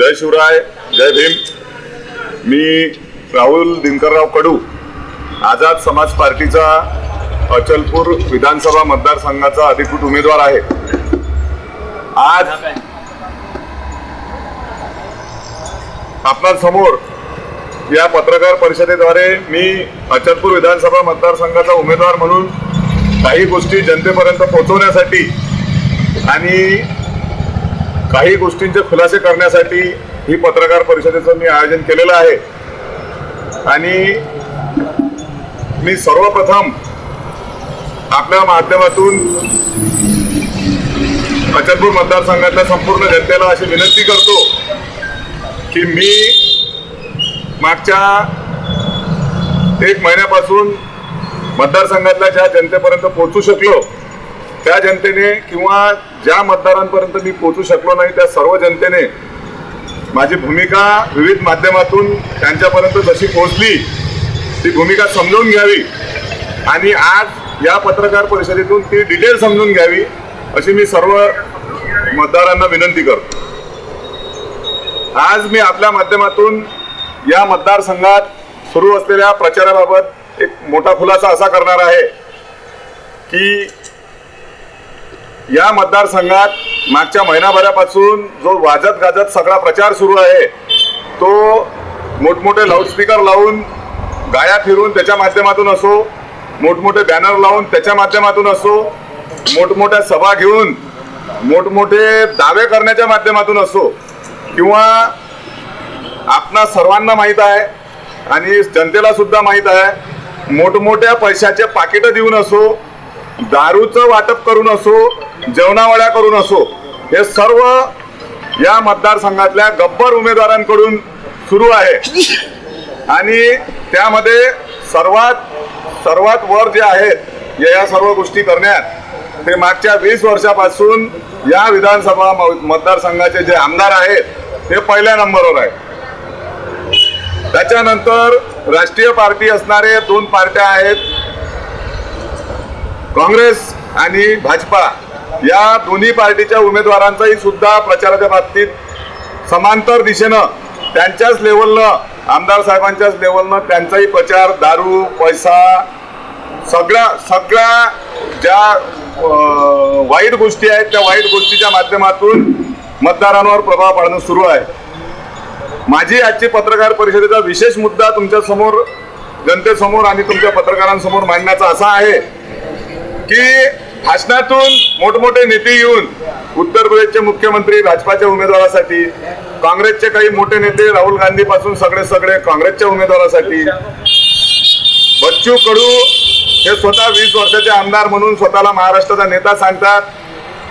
जय शिवराय जय भीम. मी राहुल दिनकरराव कडू आझाद समाज पार्टीचा अचलपूर विधानसभा मतदारसंघाचा अधिकृत उमेदवार आहे. आज आपल्यासमोर या पत्रकार परिषदेद्वारे मी अचलपूर विधानसभा मतदारसंघाचा उमेदवार म्हणून काही गोष्टी जनतेपर्यंत पोहोचवण्यासाठी आणि काही गोष्टींचे खुलासे करण्यासाठी ही पत्रकार परिषदेचं मी आयोजन केलेलं आहे. आणि मी सर्वप्रथम आपल्या माध्यमातून अचलपूर मतदारसंघातल्या संपूर्ण जनतेला अशी विनंती करतो की मी मागच्या एक महिन्यापासून मतदारसंघातल्या ज्या जनतेपर्यंत पोहोचू शकलो त्या जनतेने किंवा ज्या मतदारांपर्यंत मी पोहोचू शकलो नाही त्या सर्व जनतेने माझी भूमिका विविध माध्यमातून त्यांच्यापर्यंत जशी पोहोचली ती भूमिका समजून घ्यावी. आणि आज या पत्रकार परिषदेतून ती डिटेल समजून घ्यावी अशी मी सर्व मतदारांना विनंती करतो. आज मी आपल्या माध्यमातून या मतदारसंघात सुरू असलेल्या प्रचाराबाबत एक मोठा खुलासा असा करणार आहे की या मतदारसंघात मागच्या महिनाभरापासून जो वाजत गाजत सगळा प्रचार सुरू आहे तो मोठमोठे लाऊडस्पीकर लावून गाया फिरून त्याच्या माध्यमातून असो मोठमोठे बॅनर लावून त्याच्या माध्यमातून असो मोठमोठ्या सभा घेऊन मोठमोठे दावे करण्याच्या माध्यमातून असो किंवा आपणा सर्वांना माहीत आहे आणि जनतेला सुद्धा माहीत आहे मोठमोठ्या पैशाचे पाकिटं देऊन असो दारूचं वाटप करून असो जेवणावळ्या करून असो हे सर्व या मतदारसंघातल्या गब्बर उमेदवारांकडून सुरू आहे. आणि त्यामध्ये सर्वात सर्वात वर जे आहेत या सर्व गोष्टी करण्यात ते मागच्या वीस वर्षापासून या विधानसभा म- मतदारसंघाचे जे आमदार आहेत ते पहिल्या नंबरवर आहेत. त्याच्यानंतर राष्ट्रीय पार्टी असणारे दोन पार्ट्या आहेत काँग्रेस आणि भाजपा. या दोन्ही पार्टीच्या उमेदवारांचाही सुद्धा प्रचाराच्या बाबतीत समांतर दिशेनं त्यांच्याच लेवलनं आमदार साहेबांच्याच लेवलनं त्यांचाही प्रचार दारू पैसा सगळ्या सगळ्या ज्या वाईट गोष्टी आहेत त्या वाईट गोष्टीच्या माध्यमातून मतदारांवर प्रभाव पाडणं सुरू आहे. माझी आजची पत्रकार परिषदेचा विशेष मुद्दा तुमच्यासमोर जनतेसमोर आणि तुमच्या पत्रकारांसमोर मांडण्याचा असा आहे की शासनातून मोठमोठे नेते येऊन उत्तर प्रदेशचे मुख्यमंत्री भाजपाच्या उमेदवारासाठी काँग्रेसचे काही मोठे नेते राहुल गांधी पासून सगळे सगळे काँग्रेसच्या उमेदवारासाठी. बच्चू कडू हे स्वतः वीस वर्षाचे आमदार म्हणून स्वतःला महाराष्ट्राचा नेता सांगतात.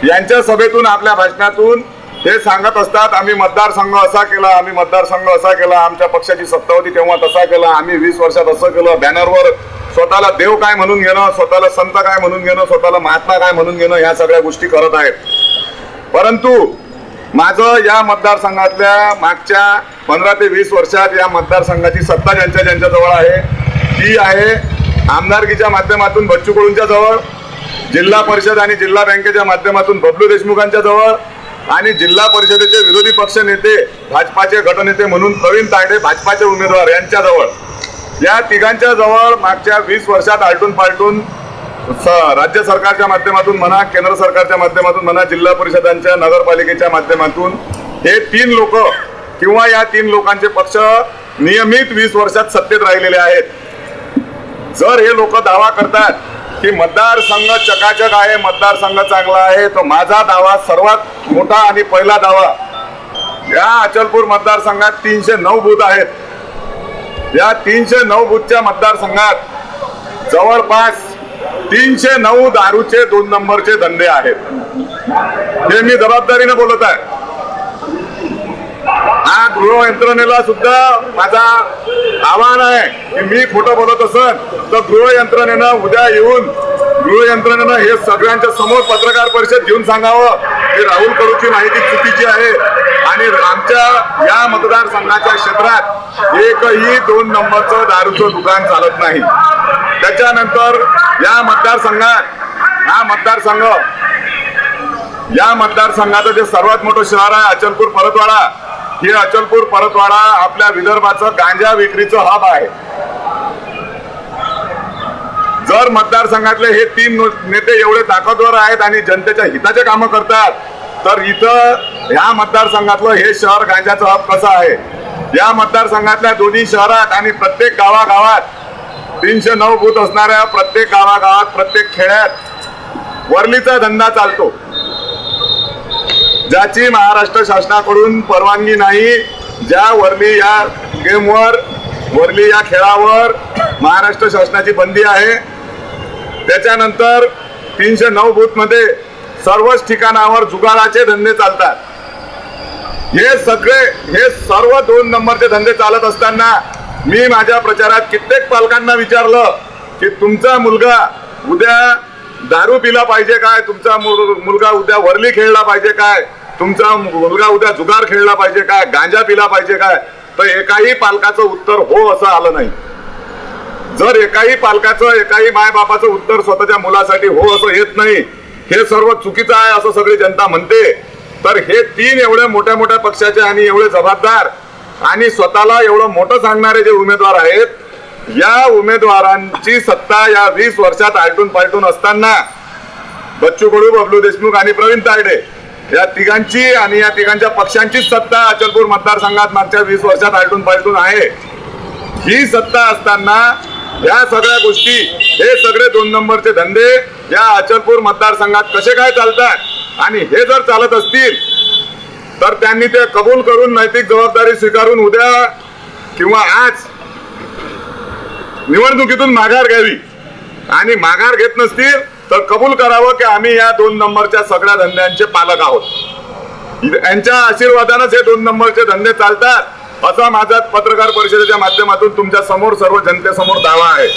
यांच्या सभेतून आपल्या भाषणातून हे सांगत असतात आम्ही मतदारसंघ असा केला आम्ही मतदारसंघ असा केला आमच्या पक्षाची सत्ता होती तेव्हा तसा केला आम्ही वीस वर्षात असं केलं बॅनरवर स्वतःला देव काय म्हणून घेणं स्वतःला संत काय म्हणून घेणं स्वतःला महात्मा काय म्हणून घेणं ह्या सगळ्या गोष्टी करत आहेत. परंतु माझं या मतदारसंघातल्या मागच्या पंधरा ते वीस वर्षात या मतदारसंघाची सत्ता ज्यांच्या ज्यांच्याजवळ आहे ती आहे आमदारकीच्या माध्यमातून बच्चू कडूंच्या जवळ जिल्हा परिषद आणि जिल्हा बँकेच्या माध्यमातून बबलू देशमुखांच्या जवळ आणि जिल्हा परिषदेचे विरोधी पक्ष नेते भाजपाचे गटनेते म्हणून प्रवीण तायडे भाजपाचे उमेदवार यांच्याजवळ या तिघांच्या जवळ मागच्या वीस वर्षात आलटून पालटून स- राज्य सरकारच्या माध्यमातून म्हणा केंद्र सरकारच्या माध्यमातून म्हणा जिल्हा परिषदांच्या नगरपालिकेच्या माध्यमातून हे तीन लोक किंवा या तीन लोकांचे पक्ष नियमित वीस वर्षात सत्तेत राहिलेले आहेत. जर हे लोक दावा करतात की मतदारसंघ चकाचक आहे मतदारसंघ चांगला आहे तर माझा दावा सर्वात मोठा आणि पहिला दावा या अचलपूर मतदारसंघात तीनशे नऊ बूथ आहेत. या तीनशे नऊ बुथच्या मतदारसंघात जवळपास तीनशे नऊ दारूचे दोन नंबरचे धंदे आहेत. हे मी जबाबदारीने बोलत आहे. हा गृह यंत्रणेला सुद्धा माझा आव्हान आहे की मी खोटं बोलत असन तर गृह यंत्रणेनं उद्या येऊन गृह यंत्रणेनं हे सगळ्यांच्या समोर पत्रकार परिषद घेऊन सांगावं. हे राहुल कडूची माहिती चुकीची आहे. आणि आमच्या या मतदारसंघाच्या क्षेत्रात एकही दोन नंबरचं दारूचं दुकान चालत नाही. त्याच्यानंतर या मतदारसंघात हा मतदारसंघ या मतदारसंघाचं जे सर्वात मोठं शहर आहे अचलपूर परतवाडा हे अचलपूर परतवाडा आपल्या विदर्भाचं गांजा विक्रीचं हब आहे. जर मतदारसंघातले हे तीन नो- नेते एवढे ताकदवर आहेत आणि जनतेच्या हिताचे कामं करतात तर इथं ह्या मतदारसंघातलं हे शहर गांजाचं हब कसं आहे? या मतदारसंघातल्या दोन्ही शहरात आणि प्रत्येक गावागावात तीनशे नऊ बूथ असणाऱ्या प्रत्येक गावागावात प्रत्येक खेड्यात वरलीचा धंदा चालतो. ज्याची महाराष्ट्र शासनाकडून परवानगी नाही ज्या वरली या गेमवर वरली या खेळावर महाराष्ट्र शासनाची बंदी आहे त्याच्यानंतर तीनशे नऊ बूथमध्ये सर्वच ठिकाणावर जुगाराचे धंदे चालतात. हे सगळे हे सर्व दोन नंबरचे धंदे चालत असताना मी माझ्या प्रचारात कित्येक पालकांना विचारलं की तुमचा मुलगा उद्या दारू पिला पाहिजे काय? तुमचा मुलगा उद्या वरली खेळला पाहिजे काय? तुमचा मुलगा उद्या जुगार खेळला पाहिजे काय? गांजा पिला पाहिजे काय? तर एकाही पालकाचं उत्तर हो असं आलं नाही. जर एकाही पालकाचं एकाही मायबापाचं उत्तर स्वतःच्या मुलासाठी हो असं येत नाही हे सर्व चुकीचं आहे असं सगळी जनता म्हणते. तर हे तीन एवढ्या मोठ्या मोठ्या पक्षाचे आणि एवढे जबाबदार आणि स्वतःला एवढं मोठं सांगणारे जे उमेदवार आहेत या उमेदवारांची सत्ता या वीस वर्षात आलटून पालटून असताना बच्चू कडू बबलू देशमुख आणि प्रवीण तायडे या तिघांची आणि या तिघांच्या पक्षांचीच सत्ता अचलपूर मतदारसंघात मागच्या वीस वर्षात आलटून पालटून आहे. ही सत्ता असताना या सगळ्या गोष्टी हे सगळे दोन नंबरचे धंदे या अचलपूर मतदारसंघात कसे काय चालतात? आणि हे जर चालत असतील तर त्यांनी ते कबूल करून नैतिक जबाबदारी स्वीकारून उद्या किंवा आज निवडणुकीतून माघार घ्यावी. आणि माघार घेत नसतील तर कबूल करावं की आम्ही या दोन नंबरच्या सगळ्या धंद्यांचे पालक आहोत. यांच्या आशीर्वादानंच हे दोन नंबरचे धंदे चालतात. असा माझा पत्रकार परिषदेच्या माध्यमातून तुमच्यासमोर सर्व जनतेसमोर दावा आहे.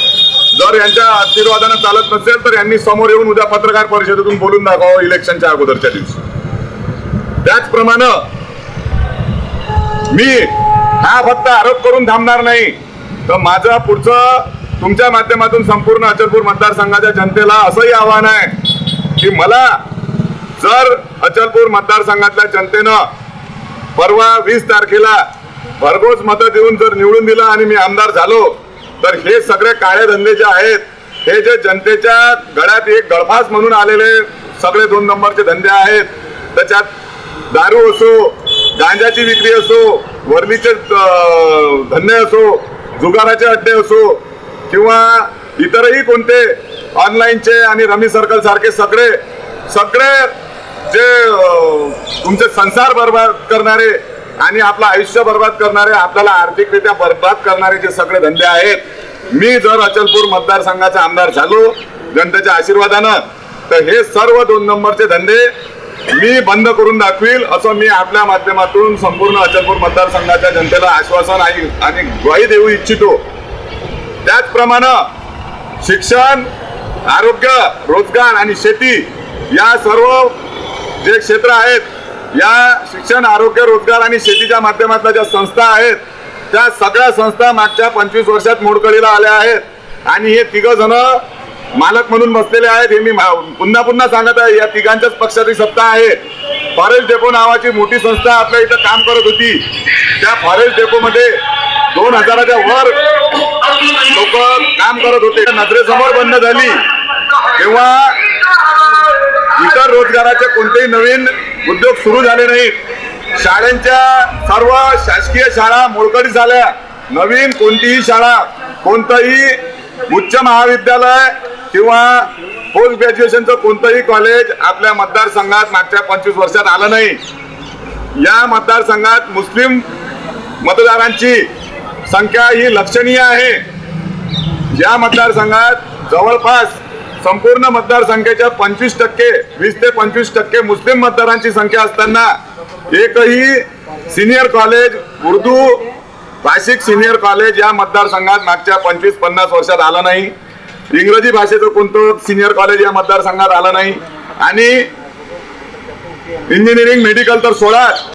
जर यांच्या आशीर्वादानं चालत नसेल तर यांनी समोर येऊन उद्या पत्रकार परिषदेतून बोलून दाखवावं इलेक्शनच्या अगोदरच्या दिवशी. त्याचप्रमाणे मी हा फक्त आरोप करून थांबणार नाही. तर माझं पुढचं तुमच्या माध्यमातून संपूर्ण अचलपूर मतदारसंघाच्या जनतेला असंही आव्हान आहे की मला जर अचलपूर मतदारसंघातल्या जनतेनं परवा वीस तारखेला भरघोस मतं देऊन जर निवडून दिलं आणि मी आमदार झालो तर हे सगळे काळे धंदे जे आहेत हे जे जनतेच्या गळ्यात एक गळफास म्हणून आलेले सगळे दोन नंबरचे धंदे आहेत त्याच्यात दारू असो गांजाची विक्री असो वर्लीचे धंदे असो जुगाराचे अड्डे असो किंवा इतरही कोणते ऑनलाईनचे आणि रमी सर्कल सारखे सगळे सगळे जे तुमचे संसार बर्बाद करणारे आणि आपलं आयुष्य बर्बाद करणारे आपल्याला आर्थिकरित्या बर्बाद करणारे जे सगळे धंदे आहेत मी जर अचलपूर मतदारसंघाचा आमदार झालो जनतेच्या आशीर्वादानं तर हे सर्व दोन नंबरचे धंदे मी बंद करून दाखवील असं मी आपल्या माध्यमातून संपूर्ण अचलपूर मतदारसंघाच्या जनतेला आश्वासन आणि आणि ग्वाही देऊ इच्छितो. त्याचप्रमाणे शिक्षण आरोग्य रोजगार आणि शेती या सर्व जे क्षेत्र आहेत या शिक्षण आरोग्य रोजगार आणि शेतीच्या माध्यमातल्या ज्या संस्था आहेत त्या सगळ्या संस्था मागच्या पंचवीस वर्षात मोडकळीला आल्या आहेत. आणि हे तिघ जण मालक म्हणून बसलेले आहेत हे मी मा- पुन्हा पुन्हा सांगत आहे या तिघांच्याच पक्षाची सत्ता आहे. फॉरेस्ट डेपो नावाची मोठी संस्था आपल्या इथं काम करत होती. त्या फॉरेस्ट डेपोमध्ये दोन हजाराच्या वर लोक काम करत होते. नजरेसमोर बंद झाली. तेव्हा इतर रोजगाराचे कोणतेही नवीन उद्योग सुरू झाले नाहीत. शाळांच्या सर्व शासकीय शाळा मोडकडी झाल्या. नवीन कोणतीही शाळा कोणतंही उच्च महाविद्यालय किंवा पोस्ट ग्रॅज्युएशनचं कोणतंही कॉलेज आपल्या मतदारसंघात मागच्या पंचवीस वर्षात आलं नाही. या मतदारसंघात मुस्लिम मतदारांची संख्या ही लक्षणीय आहे. या मतदारसंघात जवळपास संपूर्ण मतदारसंख्येच्या पंचवीस टक्के वीस ते पंचवीस टक्के मुस्लिम मतदारांची संख्या असताना एकही सिनियर कॉलेज उर्दू भाषिक सिनियर कॉलेज या मतदारसंघात मागच्या पंचवीस पन्नास वर्षात आलं नाही. इंग्रजी भाषेचं कोणतं सिनियर कॉलेज या मतदारसंघात आलं नाही. आणि इंजिनिअरिंग मेडिकल तर सोळा